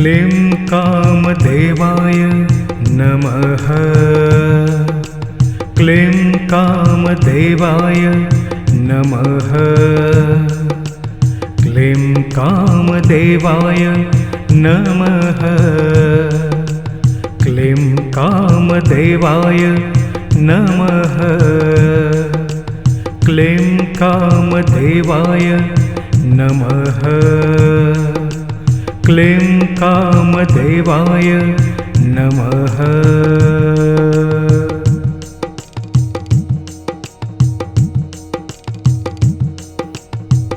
क्लीं कामदेवाय नमः। क्लीं कामदेवाय नमः। क्लीं कामदेवाय नमः। क्लीं कामदेवाय नमः। क्लीं कामदेवाय नमः क्लीं कामदेवाय नमः।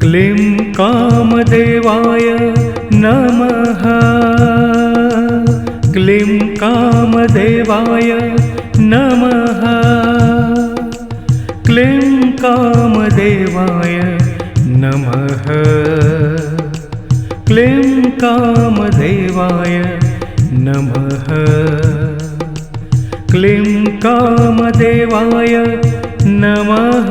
क्लीं कामदेवाय नमः। क्लीं कामदेवाय नमः। क्लीं कामदेवाय नमः क्लीं कामदेवाय नमः। क्लीं कामदेवाय नमः।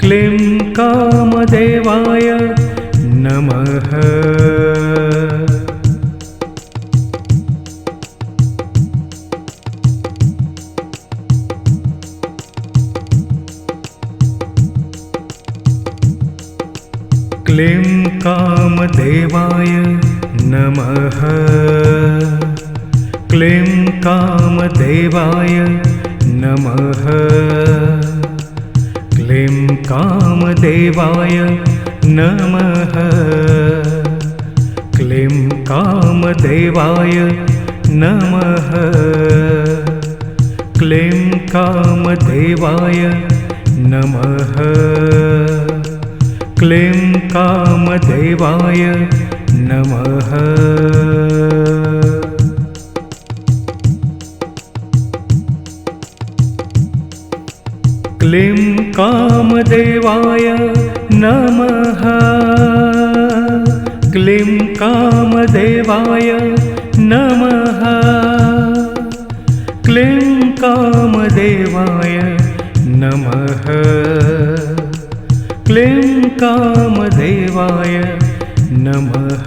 क्लीं कामदेवाय नमः क्लीं कामदेवाय नमः। क्लीं कामदेवाय नमः। क्लीं कामदेवाय नमः। क्लीं कामदेवाय नमः। क्लीं कामदेवाय नमः। क्लीं कामदेवाय नमः। क्लीं कामदेवाय नमः। क्लीं कामदेवाय नमः। क्लीं कामदेवाय नमः।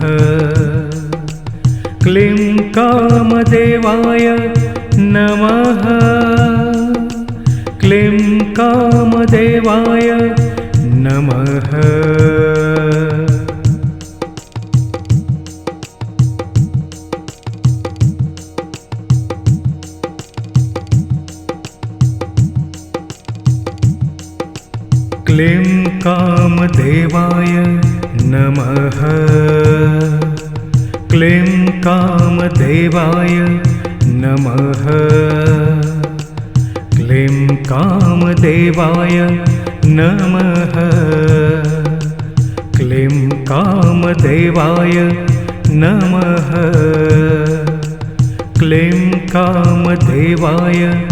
क्लीं कामदेवाय नमः कामदेवाय नमः। क्लीं कामदेवाय नमः। क्लीं कामदेवाय नमः क्लीं कामदेवाय नमः। क्लीं कामदेवाय नमः। क्लीं कामदेवाय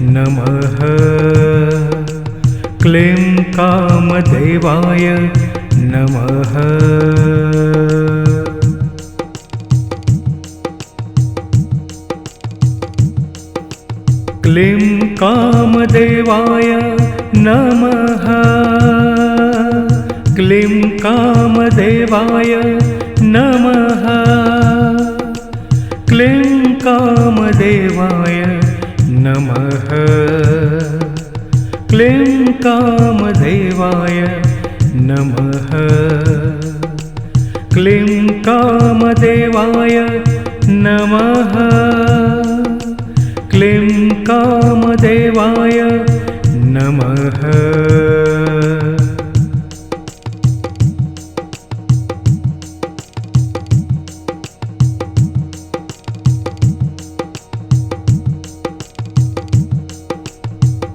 नमः। क्लीं कामदेवाय नमः क्लीं कामदेवाय नमः। क्लीं कामदेवाय नमः। क्लीं कामदेवाय नमः। क्लीं कामदेवाय नमः। क्लीं कामदेवाय नमः कामदेवाय नमः।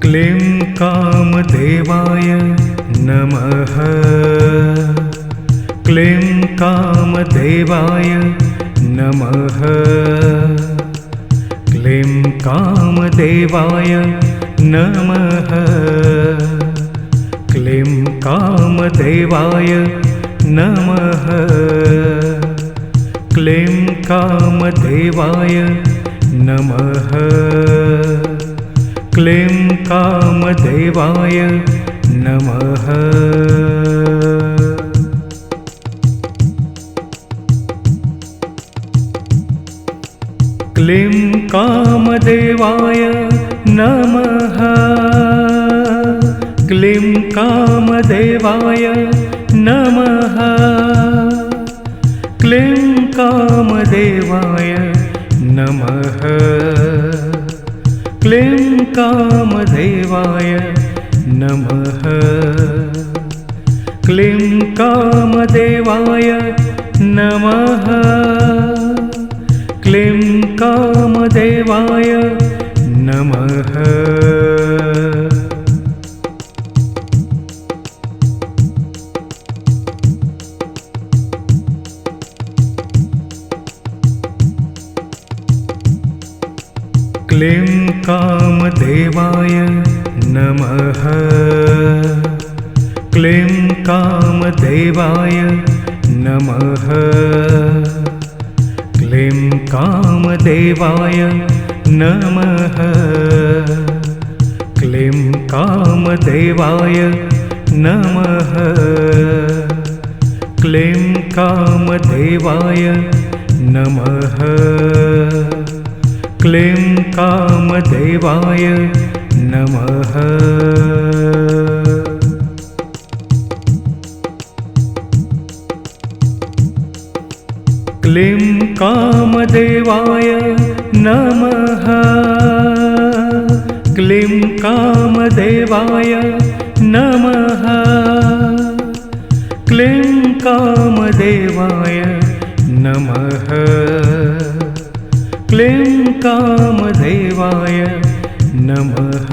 क्लीं कामदेवाय नमः। क्लीं कामदेवाय नमः क्लीं कामदेवाय नमः। क्लीं कामदेवाय नमः। क्लीं कामदेवाय नमः। क्लीं कामदेवाय नमः क्लीं कामदेवाय नमः। क्लीं कामदेवाय नमः। क्लीं कामदेवाय नमः। क्लीं कामदेवाय नमः। क्लीं कामदेवाय नमः नमः। क्लीं कामदेवाय नमः। क्लीं कामदेवाय नमः। क्लीं कामदेवाय नमः। क्लीं कामदेवाय नमः। क्लीं कामदेवाय नमः। क्लीं कामदेवाय नमः। क्लीं कामदेवाय नमः। क्लीं कामदेवाय नमः। क्लीं कामदेवाय नमः।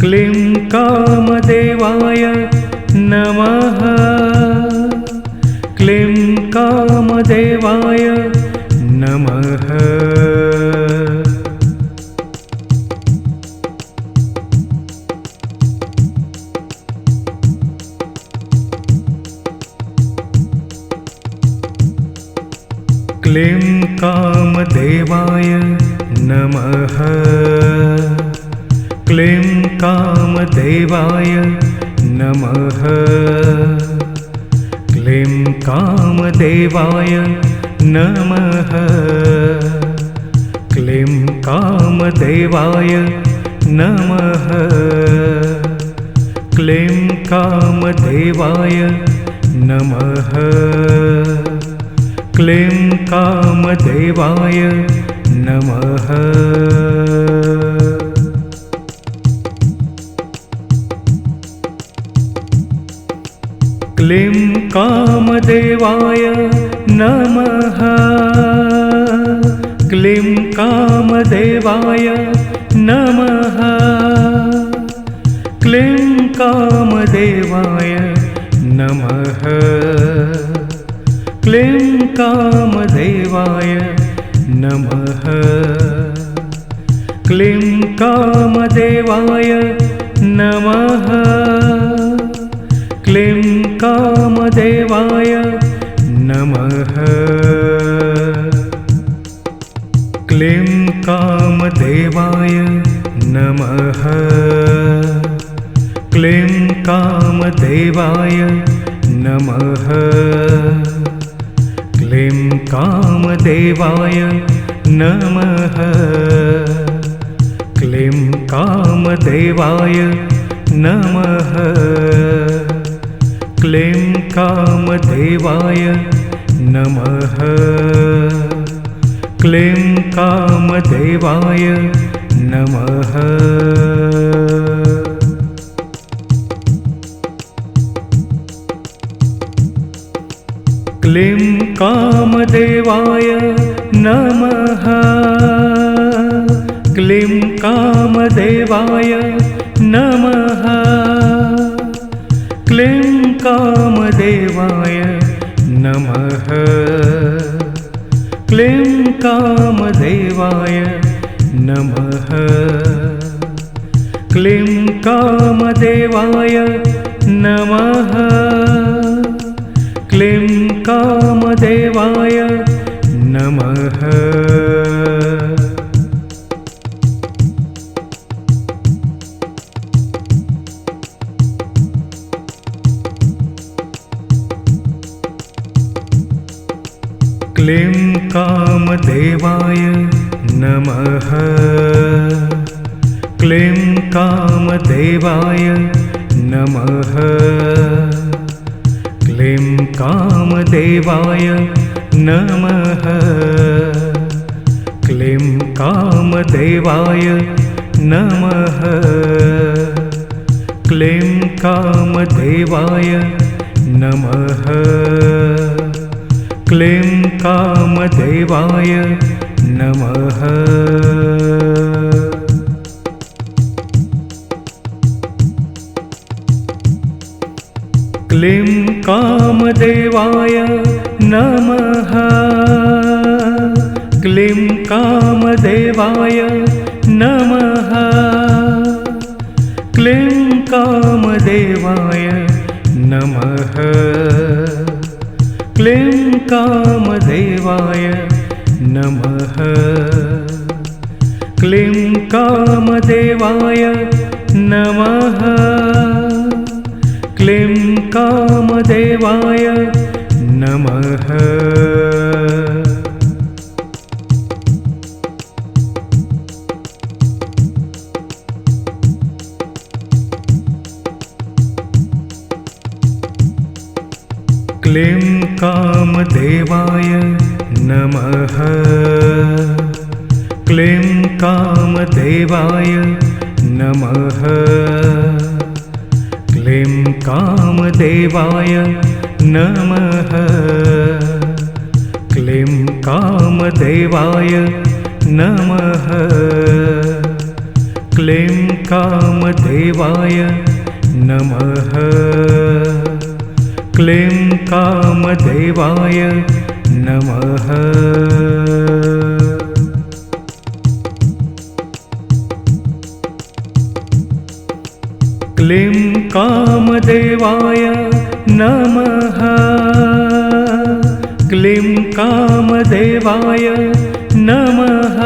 क्लीं कामदेवाय नमः। क्लीं कामदेवाय नमः। क्लीं कामदेवाय नमः। क्लीं कामदेवाय नमः। क्लीं कामदेवाय नमः। क्लीं कामदेवाय नमः। क्लीं कामदेवाय नमः। क्लीं कामदेवाय नमः। क्लीं कामदेवाय नमः। क्लीं कामदेवाय नमः। क्लीं कामदेवाय नमः। क्लीं कामदेवाय नमः। क्लीं कामदेवाय नमः। क्लीं कामदेवाय नमः। क्लीं कामदेवाय नमः। क्लीं कामदेवाय नमः क्लीं कामदेवाय नमः। क्लीं कामदेवाय नमः। क्लीं कामदेवाय नमः। क्लीं कामदेवाय नमः क्लीं कामदेवाय नमः। क्लीं कामदेवाय नमः। क्लीं कामदेवाय नमः। क्लीं कामदेवाय नमः। क्लीं कामदेवाय नमः कामदेवाय नमः। क्लीं कामदेवाय नमः। क्लीं कामदेवाय नमः क्लीं कामदेवाय नमः। क्लीं कामदेवाय नमः। क्लीं कामदेवाय नमः। क्लीं कामदेवाय नमः क्लीं कामदेवाय नमः। क्लीं कामदेवाय नमः। क्लीं कामदेवाय नमः। क्लीं कामदेवाय नमः। क्लीं कामदेवाय नमः। क्लीं कामदेवाय नमः। क्लीं कामदेवाय नमः। क्लीं कामदेवाय नमः क्लीं कामदेवाय नमः। क्लीं कामदेवाय नमः। क्लीं कामदेवाय नमः। क्लीं कामदेवाय नमः क्लीं कामदेवाय नमः। क्लीं कामदेवाय नमः।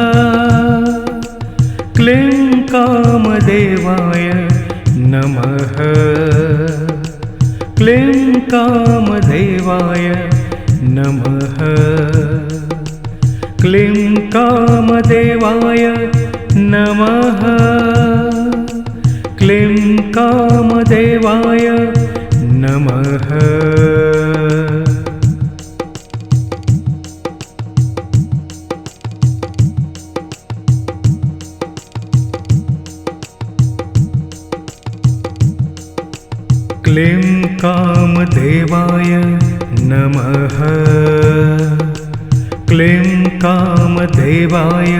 क्लीं कामदेवाय नमः। क्लीं कामदेवाय नमः। क्लीं कामदेवाय नमः क्लीं कामदेवाय नमः। क्लीं कामदेवाय नमः। क्लीं कामदेवाय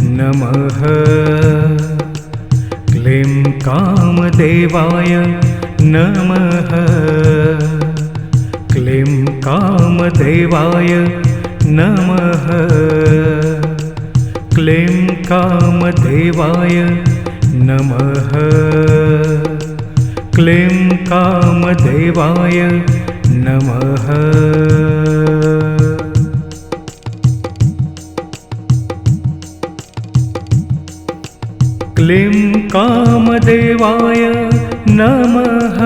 नमः क्लीं कामदेवाय नमः। क्लीं कामदेवाय नमः। क्लीं कामदेवाय नमः। क्लीं कामदेवाय नमः क्लीं कामदेवाय नमः।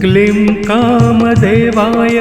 क्लीं कामदेवाय